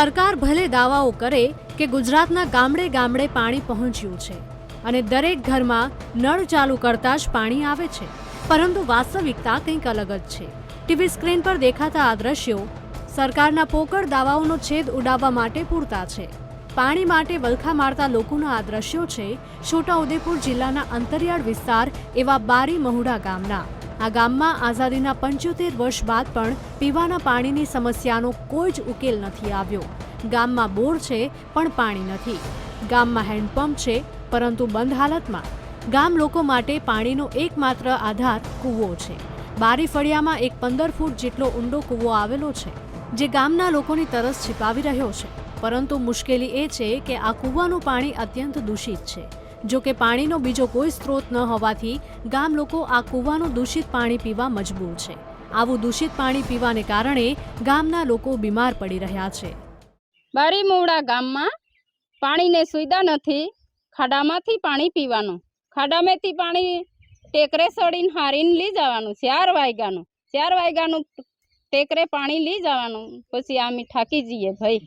સરકાર ભલે દાવાઓ કરે કે ગુજરાતના ગામડે ગામડે પાણી પહોંચ્યું છે અને દરેક ઘરમાં નળ ચાલુ કરતા જ પાણી આવે છે. પરંતુ વાસ્તવિકતા કંઈક અલગ જ છે. ટીવી સ્ક્રીન પર દેખાતા આ દ્રશ્યો સરકારના પોકળ દાવાઓનો છેદ ઉડાવવા માટે પૂરતા છે. પાણી માટે વલખા મારતા લોકોના આ દ્રશ્યો છે છોટાઉદેપુર જિલ્લાના અંતરિયાળ વિસ્તાર એવા બારી મહુડા ગામના. આ ગામમાં આઝાદીના પંચોતેર વર્ષ બાદ પણ પીવાના પાણીની સમસ્યાનો કોઈ જ ઉકેલ નથી આવ્યો. ગામમાં બોર છે, પણ પાણી નથી. ગામમાં હેન્ડપંપ છે, પરંતુ બંધ હાલતમાં. ગામ લોકો માટે પાણીનો એકમાત્ર આધાર કૂવો છે. બારી ફળિયામાં એક પંદર ફૂટ જેટલો ઊંડો કૂવો આવેલો છે, જે ગામના લોકોની તરસ છીપાવી રહ્યો છે. પરંતુ મુશ્કેલી એ છે કે આ કૂવાનું પાણી અત્યંત દૂષિત છે. જો કે પાણીનો બીજો કોઈ સ્ત્રોત ન હોવાથી ગામ લોકો આ કૂવાનું દૂષિત પાણી પીવા મજબૂર છે. આવું દૂષિત પાણી પીવાને કારણે ગામના લોકો બીમાર પડી રહ્યા છે. બારી મોવડા ગામમાં પાણીને સુવિધા નથી. ખાડામાંથી પાણી પીવાનું. ખાડામાંથી પાણી ટેકરે સડીને હારીને લઈ જવાનું. ચાર વાગ્યાનું ચાર વાગ્યાનું ટેકરે પાણી લઈ જવાનું. પછી અમે થાકી જઈએ ભાઈ.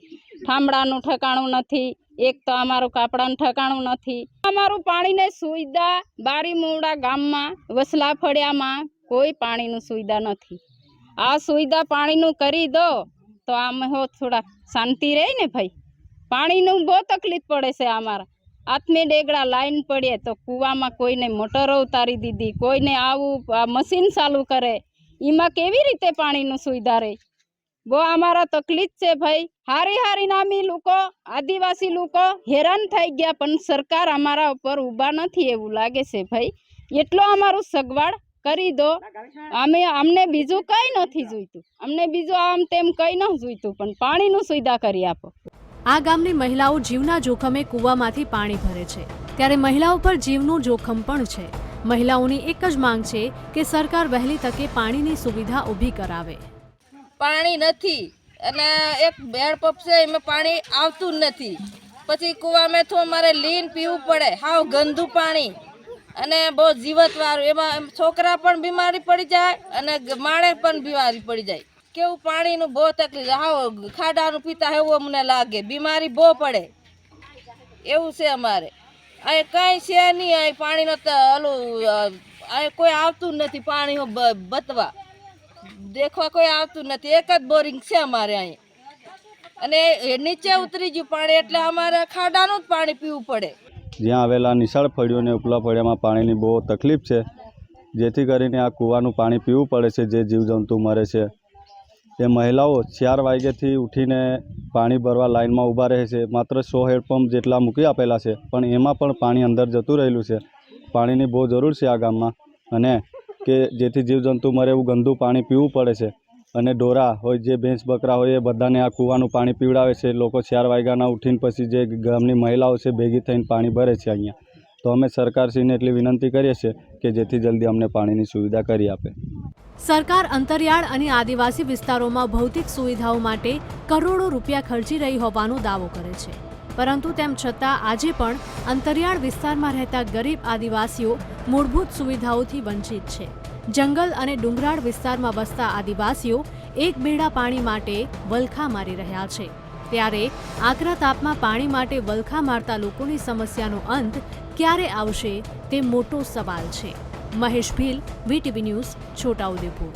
ઠામડાનું ઠકાણું નથી. એક તો અમારું કાપડાનું ઠકાણું નથી. અમારું પાણીને સુવિધા બારી મોવડા ગામમાં, વસલા ફળિયામાં કોઈ પાણીનું સુવિધા નથી. આ સુવિધા પાણીનું કરી દો તો આમ હો થોડા શાંતિ રહે ને ભાઈ. પાણીનું બહુ તકલીફ પડે છે અમારા. આત્મે ડેગડા લાઈન પડીએ તો કૂવામાં કોઈને મોટરો ઉતારી દીધી, કોઈને આવું મશીન ચાલુ કરે. એમાં કેવી રીતે પાણીનું સુવિધા રહે? બહુ અમારા તકલીફ છે ભાઈ. હારી હારી નામી લોકો, આદિવાસી લોકો હેરાન થઈ ગયા, પણ સરકાર અમારા ઉપર ઊભા નથી એવું લાગે છે ભાઈ. એટલો અમારું સગવડ કરી દો. અમે, અમને બીજું કંઈ નથી જોઈતું. અમને બીજું આમ તેમ કંઈ ન જોઈતું, પણ પાણીનું સુવિધા કરી આપો. આ ગામની મહિલાઓ જીવના જોખમે કૂવામાંથી પાણી ભરે છે. ત્યારે મહિલાઓ પર જીવનું જોખમ પણ છે. મહિલાઓની એક જ માંગ છે કે સરકાર વહેલી તકે પાણીની સુવિધા ઊભી કરાવે. પાણી નથી. અને એક હેન્ડપંપ છે, એમાં પાણી આવતું જ નથી. પછી કૂવામાં તો અમારે લીન પીવું પડે, હાવ ગંદુ પાણી. અને બહુ જીવતવાળું, એમાં એમ છોકરા પણ બીમારી પડી જાય અને માણે પણ બીમારી પડી જાય. કેવું પાણીનું બહુ તકલીફ, હાવ ખાડાનું પીતા એવું અમને લાગે, બીમારી બહુ પડે. એવું છે અમારે. અહીં કાંઈ છે નહીં અહીં પાણીનો ઓલું અહીં કોઈ આવતું જ નથી પાણી બતવા. દેખવા કોઈ આવતું નથી. એક જ બોરિંગ છે અમારે અહીં. અને નીચે ઉતરી ગયું પાણી, એટલે અમારે ખાડાનું જ પાણી પીવું પડે. જ્યાં આવેલા નિશાળ ફળીઓ ઉપલા ફળિયામાં પાણીની બહુ તકલીફ છે, જેથી કરીને આ કૂવાનું પાણી પીવું પડે છે, જે જીવજંતુ મરે છે. એ મહિલાઓ ચાર વાગ્યાથી ઉઠીને પાણી ભરવા લાઇનમાં ઊભા રહે છે. માત્ર સો હેડપંપ જેટલા મૂકી આપેલા છે, પણ એમાં પણ પાણી અંદર જતું રહેલું છે. પાણીની બહુ જરૂર છે આ ગામમાં. અને કે જેથી જીવજંતુ મરે એવું ગંદુ પાણી પીવું પડે છે. અને ડોરા હોય, જે ભેંસ બકરા હોય, એ બધાને આ કૂવાનું પાણી પીવડાવે છે. લોકો ચાર વાગ્યાના ઉઠીને પછી જે ગામની મહિલાઓ છે, ભેગી થઈને પાણી ભરે છે અહીંયા. તો અમે સરકારશ્રીને એટલી વિનંતી કરીએ છીએ કે જેથી જલ્દી અમને પાણીની સુવિધા કરી આપે. સરકાર અંતરિયાળ અને આદિવાસી વિસ્તારોમાં ભૌતિક સુવિધાઓ માટે કરોડો રૂપિયા ખર્ચી રહી હોવાનો દાવો કરે છે. પરંતુ તેમ છતાં આજે પણ અંતરિયાળ વિસ્તારમાં રહેતા ગરીબ આદિવાસીઓ મૂળભૂત સુવિધાઓથી વંચિત છે. જંગલ અને ડુંગરાળ વિસ્તારમાં વસતા આદિવાસીઓ એક બેડા પાણી માટે વલખા મારી રહ્યા છે. ત્યારે આકરા તાપમાં પાણી માટે વલખા મારતા લોકોની સમસ્યાનો અંત ક્યારે આવશે તે મોટો સવાલ છે. Mahesh Bhil, VTV news Chhotaudepur